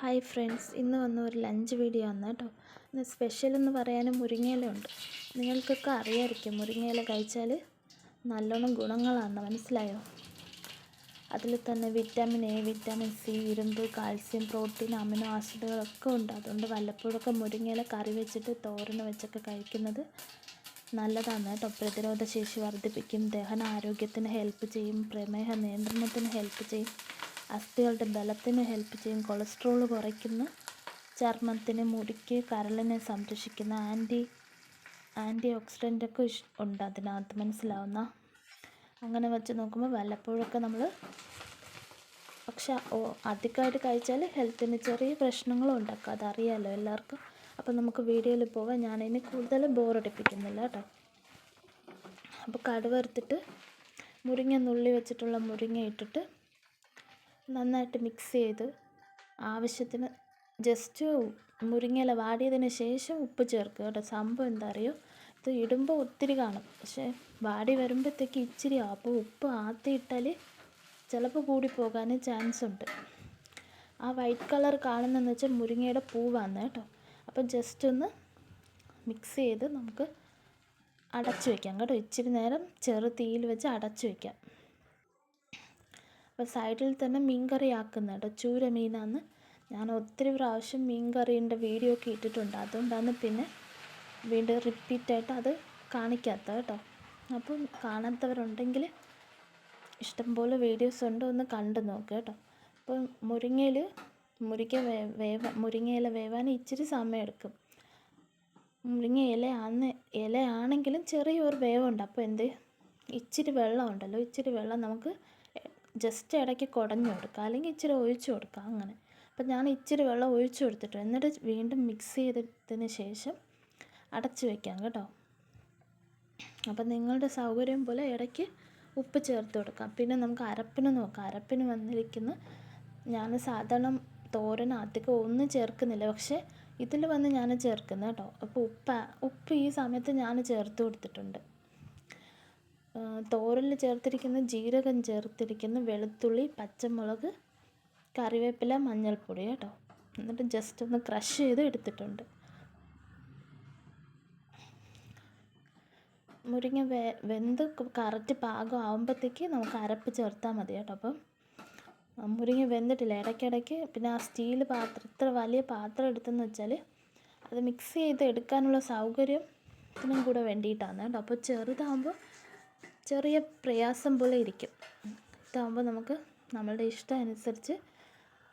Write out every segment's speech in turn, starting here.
Hi friends ഇന്ന് വന്ന ഒരു ലഞ്ച് വീഡിയോ ആണ് കേട്ടോ. ഇന്ന് സ്പെഷ്യൽ എന്ന് പറയാനും മുരിങ്ങയില ഉണ്ട്. നിങ്ങൾക്കൊക്കെ അറിയാമായിരിക്കും മുരിങ്ങയില കഴിച്ചാൽ നല്ലോണം ഗുണങ്ങളാണ് മനസ്സിലായോ? അതിൽ തന്നെ വിറ്റാമിൻ എ വിറ്റാമിൻ സി ഇരുമ്പ് കാൽസ്യം പ്രോട്ടീൻ അമിനോ ആസിഡുകളൊക്കെ ഉണ്ട്. അതുകൊണ്ട് വല്ലപ്പോഴൊക്കെ മുരിങ്ങയില കറി വെച്ചിട്ട് തോരന് വെച്ചൊക്കെ കഴിക്കുന്നത് നല്ലതാണ് കേട്ടോ. പ്രതിരോധ ശേഷി വർദ്ധിപ്പിക്കും ദഹന ആരോഗ്യത്തിന് ഹെൽപ്പ് ചെയ്യും പ്രമേഹ നിയന്ത്രണത്തിന് ഹെൽപ്പ് ചെയ്യും. അസ്ഥികളുടെ ബലത്തിന് ഹെൽപ്പ് ചെയ്യും. കൊളസ്ട്രോൾ കുറയ്ക്കുന്ന. ചർമ്മത്തിന് മുടിക്ക് കരളിനെ സംരക്ഷിക്കുന്ന ആന്റി ആന്റി ഓക്സിഡന്റൊക്കെ ഉണ്ട് അതിനകത്ത്. മനസ്സിലാവുന്ന? അങ്ങനെ വെച്ച് നോക്കുമ്പോൾ വല്ലപ്പോഴൊക്കെ നമ്മൾ പക്ഷെ ഓ അധികമായിട്ട് കഴിച്ചാൽ ഹെൽത്തിന് ചെറിയ പ്രശ്നങ്ങളും ഉണ്ടാക്കുക അതറിയാമല്ലോ എല്ലാവർക്കും. അപ്പോൾ നമുക്ക് വീഡിയോയിൽ പോവാം. ഞാനിനി കൂടുതൽ ബോറടിപ്പിക്കുന്നില്ല കേട്ടോ. അപ്പോൾ കടുവറുത്തിട്ട് മുരിങ്ങ നുള്ളി വെച്ചിട്ടുള്ള മുരിങ്ങ ഇട്ടിട്ട് നന്നായിട്ട് മിക്സ് ചെയ്ത് ആവശ്യത്തിന് ജസ്റ്റ് മുരിങ്ങയില വാടിയതിന് ശേഷം ഉപ്പ് ചേർക്കുക കേട്ടോ. സംഭവം എന്താ അറിയോ? ഇത് ഇടുമ്പോൾ ഒത്തിരി കാണും. പക്ഷേ വാടി വരുമ്പോഴത്തേക്ക് ഇച്ചിരി ആവും അപ്പോൾ ഉപ്പ് ആദ്യം ഇട്ടാൽ ചിലപ്പോൾ കൂടി പോകാൻ ചാൻസ് ഉണ്ട്. ആ വൈറ്റ് കളർ കാണുന്നതെന്ന് വെച്ചാൽ മുരിങ്ങയുടെ പൂവാണ് കേട്ടോ. അപ്പം ജസ്റ്റ് ഒന്ന് മിക്സ് ചെയ്ത് നമുക്ക് അടച്ചു വയ്ക്കാം കേട്ടോ. ഇച്ചിരി നേരം ചെറു തീയിൽ വെച്ച് അടച്ചു വയ്ക്കാം അപ്പോൾ സൈഡിൽ തന്നെ മീൻ കറി ആക്കുന്നുണ്ട് ചൂര മീനാന്ന് ഞാൻ ഒത്തിരി പ്രാവശ്യം മീൻ കറീന്റെ വീഡിയോ ഒക്കെ ഇട്ടിട്ടുണ്ട്. അതുകൊണ്ടാണ് പിന്നെ വീണ്ടും റിപ്പീറ്റായിട്ട് അത് കാണിക്കാത്തത് കേട്ടോ. അപ്പം കാണാത്തവരുണ്ടെങ്കിൽ ഇഷ്ടംപോലെ വീഡിയോസ് ഉണ്ട് ഒന്ന് കണ്ടു നോക്കുക കേട്ടോ. അപ്പം മുരിങ്ങയിൽ മുരിക്ക വേവ മുരിങ്ങയില വേവാൻ ഇച്ചിരി സമയം എടുക്കും മുരിങ്ങ ഇലയാന്ന് ഇലയാണെങ്കിലും ചെറിയൊരു വേവുണ്ട്. അപ്പോൾ എന്ത്? ഇച്ചിരി വെള്ളം ഉണ്ടല്ലോ ഇച്ചിരി വെള്ളം നമുക്ക് ജസ്റ്റ് ഇടയ്ക്ക് കുടഞ്ഞു കൊടുക്കുക. അല്ലെങ്കിൽ ഇച്ചിരി ഒഴിച്ചു കൊടുക്കുക അങ്ങനെ. അപ്പം ഞാൻ ഇച്ചിരി വെള്ളം ഒഴിച്ചു കൊടുത്തിട്ട്. എന്നിട്ട് വീണ്ടും മിക്സ് ചെയ്തതിന് ശേഷം അടച്ചു വയ്ക്കാം കേട്ടോ. അപ്പം നിങ്ങളുടെ സൗകര്യം പോലെ ഇടയ്ക്ക് ഉപ്പ് ചേർത്ത് കൊടുക്കാം. പിന്നെ നമുക്ക് അരപ്പിന് നോക്കാം. അരപ്പിന് വന്നിരിക്കുന്ന ഞാൻ സാധാരണ തോരൻ അധികം ഒന്നും ചേർക്കുന്നില്ല. പക്ഷേ ഇതിൽ വന്ന് ഞാൻ ചേർക്കുന്നത് കേട്ടോ. അപ്പോൾ ഉപ്പ് ഉപ്പ് ഈ സമയത്ത് ഞാൻ ചേർത്ത് കൊടുത്തിട്ടുണ്ട്. തോരനിൽ ചേർത്തിരിക്കുന്ന ജീരകം ചേർത്തിരിക്കുന്ന വെളുത്തുള്ളി പച്ചമുളക് കറിവേപ്പില മഞ്ഞൾപ്പൊടി കേട്ടോ. എന്നിട്ട് ജസ്റ്റ് ഒന്ന് ക്രഷ് ചെയ്ത് എടുത്തിട്ടുണ്ട്. മുരിങ്ങ വെ വെന്ത് കറക്റ്റ് പാകം ആകുമ്പോഴത്തേക്ക് നമുക്ക് അരപ്പ് ചേർത്താൽ മതി കേട്ടോ. അപ്പം മുരിങ്ങ വെന്തിട്ടില്ല. ഇടയ്ക്കിടയ്ക്ക് പിന്നെ ആ സ്റ്റീൽ പാത്രം ഇത്ര വലിയ പാത്രം എടുത്തെന്ന് വെച്ചാൽ അത് മിക്സ് ചെയ്ത് എടുക്കാനുള്ള സൗകര്യത്തിനും കൂടെ വേണ്ടിയിട്ടാണ് കേട്ടോ. അപ്പോൾ ചെറുതാകുമ്പോൾ ചെറിയ പ്രയാസം പോലെ ഇരിക്കും. ഇതാകുമ്പോൾ നമുക്ക് നമ്മളുടെ ഇഷ്ടം അനുസരിച്ച്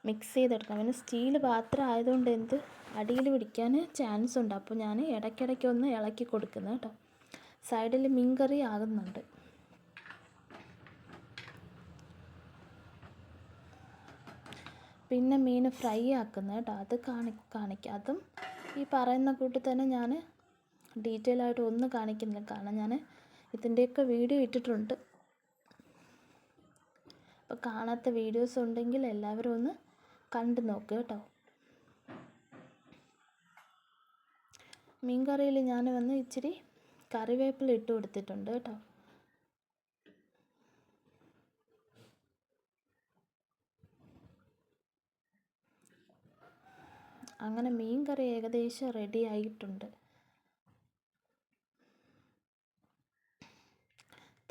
മിക്സ് ചെയ്തെടുക്കാം. പിന്നെ സ്റ്റീൽ പാത്രം ആയതുകൊണ്ട് എന്ത്? അടിയിൽ പിടിക്കാൻ ചാൻസ് ഉണ്ട്. അപ്പോൾ ഞാൻ ഇടയ്ക്കിടയ്ക്ക് ഒന്ന് ഇളക്കി കൊടുക്കുന്നത് കേട്ടോ. സൈഡിൽ മീൻകറി ആകുന്നുണ്ട്. പിന്നെ മീൻ ഫ്രൈ ആക്കുന്നത് കേട്ടോ. അത് കാണി കാണിക്കാം. അതും ഈ പറയുന്ന കൂട്ടി തന്നെ ഞാൻ ഡീറ്റെയിൽ ആയിട്ട് ഒന്ന് കാണിക്കുന്നില്ല. കാരണം ഞാൻ ഇതിന്റെയൊക്കെ വീഡിയോ ഇട്ടിട്ടുണ്ട്. അപ്പോൾ കാണാത്ത വീഡിയോസ് ഉണ്ടെങ്കിൽ എല്ലാവരും ഒന്ന് കണ്ടു നോക്കുക കേട്ടോ. മീൻ കറിയിൽ ഞാൻ വന്ന് ഇച്ചിരി കറിവേപ്പില ഇട്ട് കൊടുത്തിട്ടുണ്ട് കേട്ടോ. അങ്ങനെ മീൻ കറി ഏകദേശം റെഡി ആയിട്ടുണ്ട്.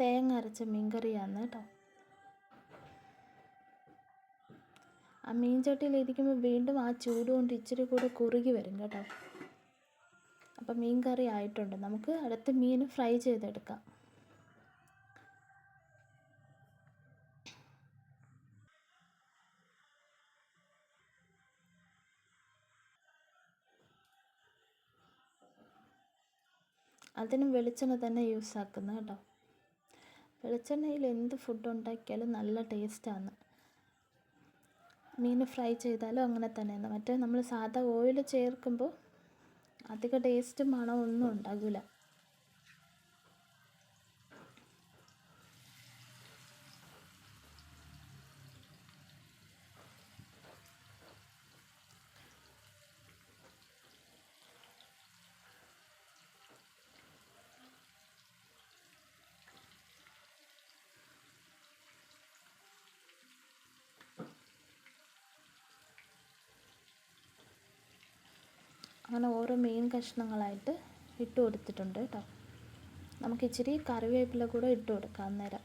തേങ്ങ അരച്ച മീൻ കറിയാണ് കേട്ടോ. ആ മീൻ ചട്ടിയിൽ ഇരിക്കുമ്പോൾ വീണ്ടും ആ ചൂട് കൊണ്ട് ഇച്ചിരി കൂടെ കുറുകി വരും കേട്ടോ. അപ്പം മീൻ കറി ആയിട്ടുണ്ട്. നമുക്ക് അടുത്ത് മീൻ ഫ്രൈ ചെയ്തെടുക്കാം. അതിനും വെളിച്ചെണ്ണ തന്നെ യൂസ് ആക്കുന്നത് കേട്ടോ. വെളിച്ചെണ്ണയിൽ എന്ത് ഫുഡ് ഉണ്ടാക്കിയാലും നല്ല ടേസ്റ്റാണ് മീൻ ഫ്രൈ ചെയ്താലും അങ്ങനെ തന്നെയാണ്. മറ്റേ നമ്മൾ സാധാ ഓയിൽ ചേർക്കുമ്പോൾ അധിക ടേസ്റ്റും മണമൊന്നും ഉണ്ടാകില്ല അങ്ങനെ ഓരോ മീൻ കഷ്ണങ്ങളായിട്ട് ഇട്ട് കൊടുത്തിട്ടുണ്ട് കേട്ടോ നമുക്ക് ഇച്ചിരി കറിവേപ്പില കൂടെ ഇട്ട് കൊടുക്കാം അന്നേരം.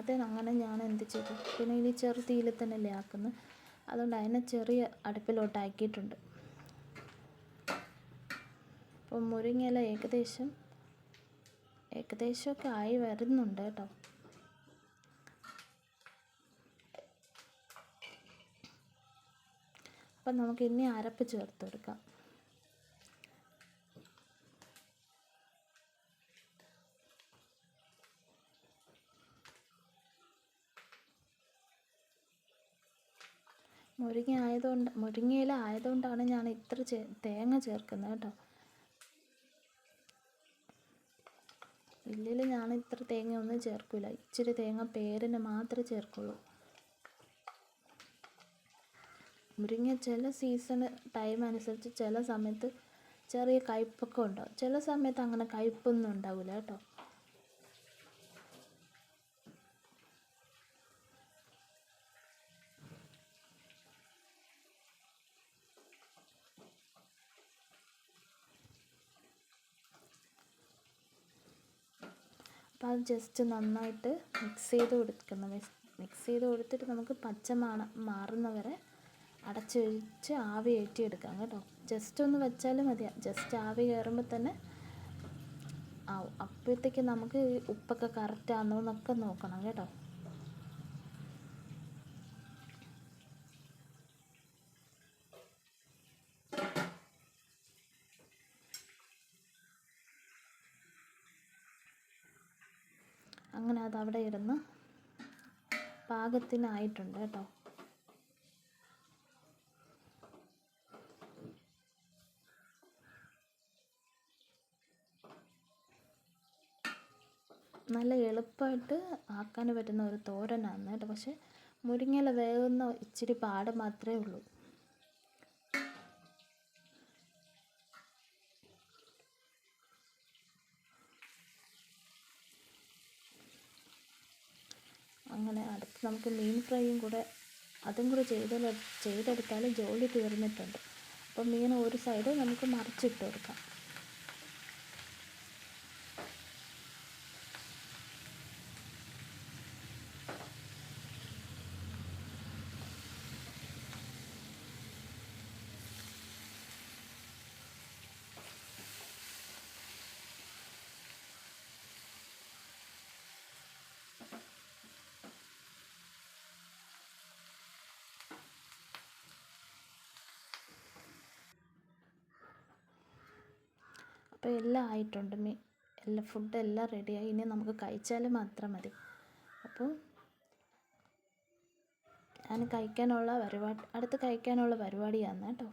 അത് അങ്ങനെ ഞാൻ എന്ത് ചെയ്തു? പിന്നെ ഇനി ചെറു തീയിൽ തന്നെയല്ലേ ആക്കുന്നത്. അതുകൊണ്ട് അതിനെ ചെറിയ അടുപ്പിലോട്ട് ആക്കിയിട്ടുണ്ട്. അപ്പം മുരിങ്ങയില ഏകദേശം ഏകദേശമൊക്കെ ആയി വരുന്നുണ്ട് കേട്ടോ. അപ്പം നമുക്ക് ഇനി അരപ്പ് ചേർത്ത് കൊടുക്കാം മുരിങ്ങ ആയതുകൊണ്ട് മുരിങ്ങയില ആയതുകൊണ്ടാണ് ഞാൻ ഇത്ര തേങ്ങ ചേർക്കുന്നത് കേട്ടോ. ഇല്ലെങ്കിൽ ഞാൻ ഇത്ര തേങ്ങ ഒന്നും ചേർക്കില്ല ഇച്ചിരി തേങ്ങ പേരിന് മാത്രമേ ചേർക്കുള്ളൂ. മുരിങ്ങ ചില സീസൺ ടൈം അനുസരിച്ച് ചില സമയത്ത് ചെറിയ കയ്പ്പൊക്കെ ഉണ്ടാവും. ചില സമയത്ത് അങ്ങനെ കയ്പ്പൊന്നും ഉണ്ടാവില്ല കേട്ടോ. അപ്പോൾ അത് ജസ്റ്റ് നന്നായിട്ട് മിക്സ് ചെയ്ത് കൊടുക്കണം. മിക്സ് ചെയ്ത് കൊടുത്തിട്ട് നമുക്ക് പച്ച മണം മാറുന്നവരെ അടച്ചു വെച്ച് ആവി എടുക്കാം കേട്ടോ. ജസ്റ്റ് ഒന്ന് വെച്ചാലും മതി ജസ്റ്റ് ആവി കയറുമ്പോൾ തന്നെ ആവും. അപ്പോഴത്തേക്ക് നമുക്ക് ഉപ്പൊക്കെ കറക്റ്റ് ആണോ എന്നൊക്കെ നോക്കണം കേട്ടോ. അങ്ങനെ അത് അവിടെ ഇരുന്ന് പാകത്തിനായിട്ടുണ്ട് കേട്ടോ. നല്ല എളുപ്പമായിട്ട് ആക്കാൻ പറ്റുന്ന ഒരു തോരനാണ് കേട്ടോ. പക്ഷേ മുരിങ്ങയില വേകുന്ന ഇച്ചിരി പാട് മാത്രമേ ഉള്ളൂ. അങ്ങനെ അടുത്ത് നമുക്ക് മീൻ ഫ്രൈയും കൂടെ അതും കൂടെ ചെയ്ത് ചെയ്തെടുത്താൽ ജോലി തീർന്നിട്ടുണ്ട്. അപ്പോൾ മീൻ ഒരു സൈഡ് നമുക്ക് മറിച്ചിട്ട് കൊടുക്കാം അപ്പോൾ എല്ലാം ആയിട്ടുണ്ട്. മീ എല്ലാ ഫുഡ് എല്ലാം റെഡിയായി ഇനി നമുക്ക് കഴിച്ചാൽ മാത്രം മതി. അപ്പോൾ ഞാൻ കഴിക്കാനുള്ള പരിപാടി അടുത്ത് കഴിക്കാനുള്ള പരിപാടിയാണ് കേട്ടോ.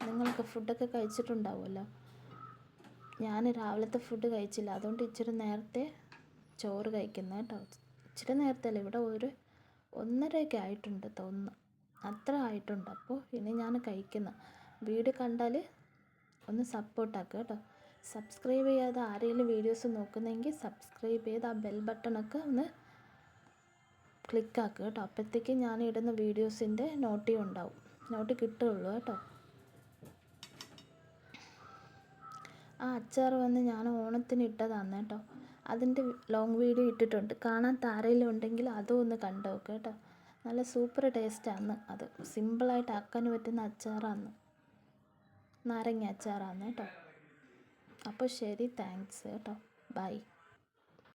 നിങ്ങളൊക്കെ ഫുഡൊക്കെ കഴിച്ചിട്ടുണ്ടാവുമല്ലോ? ഞാൻ രാവിലത്തെ ഫുഡ് കഴിച്ചില്ല. അതുകൊണ്ട് ഇച്ചിരി നേരത്തെ ചോറ് കഴിക്കുന്നത് കേട്ടോ. ഇച്ചിരി നേരത്തെ അല്ല ഇവിടെ ഒരു ഒന്നരയൊക്കെ ആയിട്ടുണ്ട് തോന്നുന്നു. അത്ര ആയിട്ടുണ്ട്. അപ്പോൾ ഇനി ഞാൻ കഴിക്കുന്ന വീഡിയോ കണ്ടാൽ ഒന്ന് സപ്പോർട്ടാക്കുക കേട്ടോ. സബ്സ്ക്രൈബ് ചെയ്യാതെ ആരെങ്കിലും വീഡിയോസ് നോക്കുന്നെങ്കിൽ സബ്സ്ക്രൈബ് ചെയ്ത് ആ ബെൽ ബട്ടണൊക്കെ ഒന്ന് ക്ലിക്കാക്കുക കേട്ടോ. അപ്പോഴത്തേക്കും ഞാൻ ഇടുന്ന വീഡിയോസിന്റെ നോട്ടി ഉണ്ടാവും. നോട്ടി കിട്ടുള്ളൂ കേട്ടോ. ആ അച്ചാർ വന്ന് ഞാൻ ഓണത്തിന് ഇട്ടതാണ് കേട്ടോ. അതിന്റെ ലോങ് വീഡിയോ ഇട്ടിട്ടുണ്ട്. കാണാൻ ആരെങ്കിലും ഉണ്ടെങ്കിൽ അതും ഒന്ന് കണ്ടു നോക്കുക കേട്ടോ. നല്ല സൂപ്പർ ടേസ്റ്റാണ് അത്. സിമ്പിളായിട്ട് ആക്കാൻ പറ്റുന്ന അച്ചാറാണ് നാരങ്ങ അച്ചാറാണ് കേട്ടോ. അപ്പോൾ ശരി താങ്ക്സ് കേട്ടോ. ബൈ.